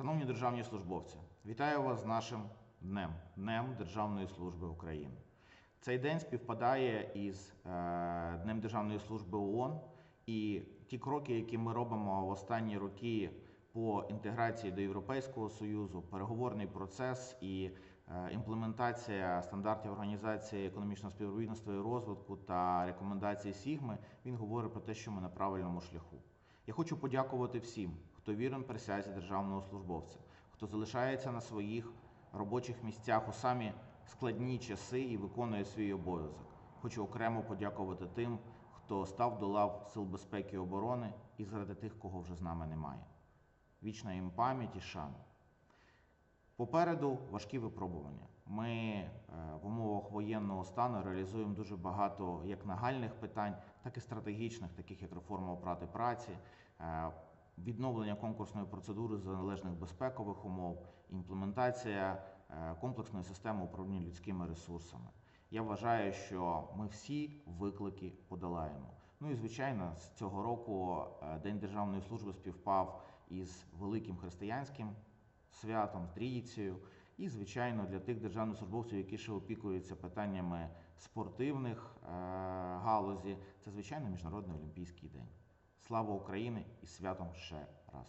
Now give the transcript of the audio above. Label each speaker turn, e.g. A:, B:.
A: Шановні державні службовці, вітаю вас з нашим днем, Днем Державної служби України. Цей день співпадає із е, Днем Державної служби ООН і ті кроки, які ми робимо в останні роки по інтеграції до Європейського Союзу, переговорний процес і е, імплементація стандартів Організації економічного співробітництва і розвитку та рекомендацій Сігми, він говорить про те, що ми на правильному шляху. Я хочу подякувати всім, хто вірен присязі державного службовця, хто залишається на своїх робочих місцях у самі складні часи і виконує свій обов'язок. Хочу окремо подякувати тим, хто став до лав Сил безпеки і оборони і заради тих, кого вже з нами немає. Вічна їм пам'ять і шана. Попереду важкі випробування. Ми е, в умовах воєнного стану реалізуємо дуже багато як нагальних питань, так і стратегічних, таких як реформа оплати праці, е, відновлення конкурсної процедури за належних безпекових умов, імплементація е, комплексної системи управління людськими ресурсами. Я вважаю, що ми всі виклики подолаємо. Ну і звичайно, з цього року е, День державної служби співпав із великим християнським святом, трійцею. І, звичайно, для тих державних службовців, які ще опікуються питаннями спортивних е, галузі, це звичайно Міжнародний олімпійський день. Слава Україні і святом ще раз.